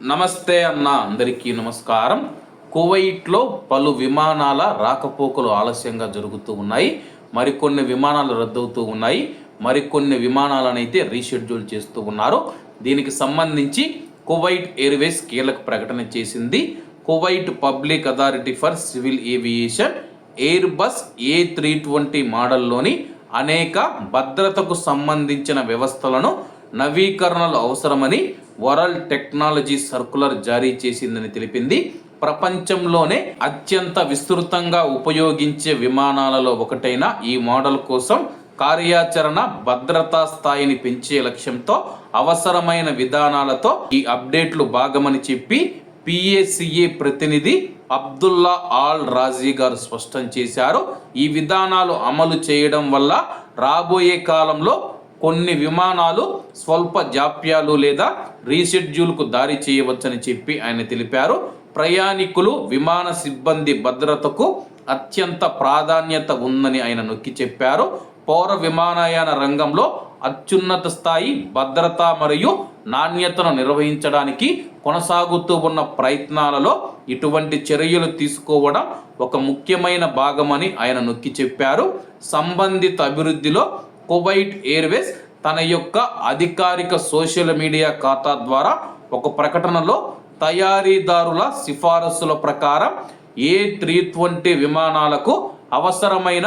నమస్తే అన్న అందరికీ నమస్కారం. కువైట్లో పలు విమానాల రాకపోకలు ఆలస్యంగా జరుగుతూ ఉన్నాయి. మరికొన్ని విమానాలు రద్దవుతూ ఉన్నాయి. మరికొన్ని విమానాలనైతే రీషెడ్యూల్ చేస్తూ ఉన్నారు. దీనికి సంబంధించి కువైట్ ఎయిర్వేస్ కీలక ప్రకటన చేసింది. Kuwait public authority for civil aviation Airbus A three twenty మోడల్లోని అనేక భద్రతకు సంబంధించిన వ్యవస్థలను నవీకరణలు అవసరమని వరల్డ్ టెక్నాలజీ సర్కులర్ జారీ చేసిందని తెలిపింది. ప్రపంచంలోనే అత్యంత విస్తృతంగా ఉపయోగించే విమానాలలో ఒకటైన ఈ మోడల్ కోసం కార్యాచరణ భద్రతా స్థాయిని పెంచే లక్ష్యంతో అవసరమైన విధానాలతో ఈ అప్డేట్లు భాగమని చెప్పి పిఏసిఏ ప్రతినిధి అబ్దుల్లా ఆల్ రాజీ గారు స్పష్టం చేశారు. ఈ విధానాలు అమలు చేయడం వల్ల రాబోయే కాలంలో కొన్ని విమానాలు స్వల్ప జాప్యాలు లేదా రీషెడ్యూల్కు దారి చేయవచ్చని చెప్పి ఆయన తెలిపారు. ప్రయాణికులు విమాన సిబ్బంది భద్రతకు అత్యంత ప్రాధాన్యత ఉందని ఆయన నొక్కి చెప్పారు. పౌర విమానయాన రంగంలో అత్యున్నత స్థాయి భద్రత మరియు నాణ్యతను నిర్వహించడానికి కొనసాగుతూ ఉన్న ప్రయత్నాలలో ఇటువంటి చర్యలు తీసుకోవడం ఒక ముఖ్యమైన భాగమని ఆయన నొక్కి చెప్పారు. సంబంధిత అభివృద్ధిలో కువైట్ ఎయిర్వేస్ తన యొక్క అధికారిక సోషల్ మీడియా ఖాతా ద్వారా ఒక ప్రకటనలో తయారీదారుల సిఫారసుల ప్రకారం ఏ త్రీ ట్వంటీ విమానాలకు అవసరమైన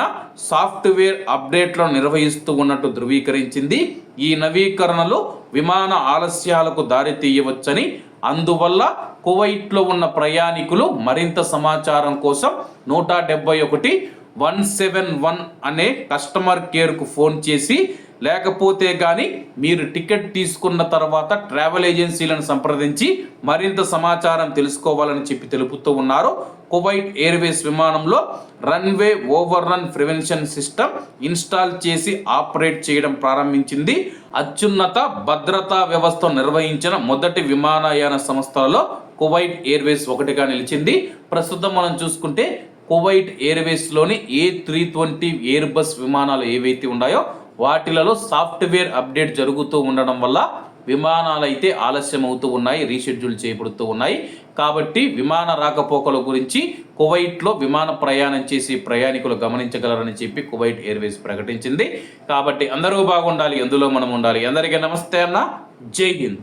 సాఫ్ట్వేర్ అప్డేట్లను నిర్వహిస్తూ ఉన్నట్టు ధృవీకరించింది. ఈ నవీకరణలు విమాన ఆలస్యాలకు దారితీయవచ్చని అందువల్ల కువైట్లో ఉన్న ప్రయాణికులు మరింత సమాచారం కోసం నూట డెబ్బై ఒకటి వన్ సెవెన్ వన్ అనే కస్టమర్ కేర్కు ఫోన్ చేసి లేకపోతే కానీ మీరు టికెట్ తీసుకున్న తర్వాత ట్రావెల్ ఏజెన్సీలను సంప్రదించి మరింత సమాచారం తెలుసుకోవాలని చెప్పి తెలుపుతూ ఉన్నారు. కువైట్ ఎయిర్వేస్ విమానంలో runway over run prevention system install చేసి ఆపరేట్ చేయడం ప్రారంభించింది. అత్యున్నత భద్రతా వ్యవస్థ నిర్వహించిన మొదటి విమానయాన సంస్థలలో కువైట్ ఎయిర్వేస్ ఒకటిగా నిలిచింది. ప్రస్తుతం మనం చూసుకుంటే కువైట్ ఎయిర్వేస్లోని A three twenty Airbus విమానాలు ఏవైతే ఉన్నాయో వాటిలలో సాఫ్ట్వేర్ అప్డేట్ జరుగుతూ ఉండడం వల్ల విమానాలు అయితే ఆలస్యం అవుతూ ఉన్నాయి రీషెడ్యూల్ చేయబడుతూ ఉన్నాయి. కాబట్టి విమాన రాకపోకల గురించి కువైట్లో విమాన ప్రయాణం చేసి ప్రయాణికులు గమనించగలరని చెప్పి కువైట్ ఎయిర్వేస్ ప్రకటించింది. కాబట్టి అందరూ బాగుండాలి ఎందులో మనం ఉండాలి? అందరికీ నమస్తే అన్న. జై హింద్.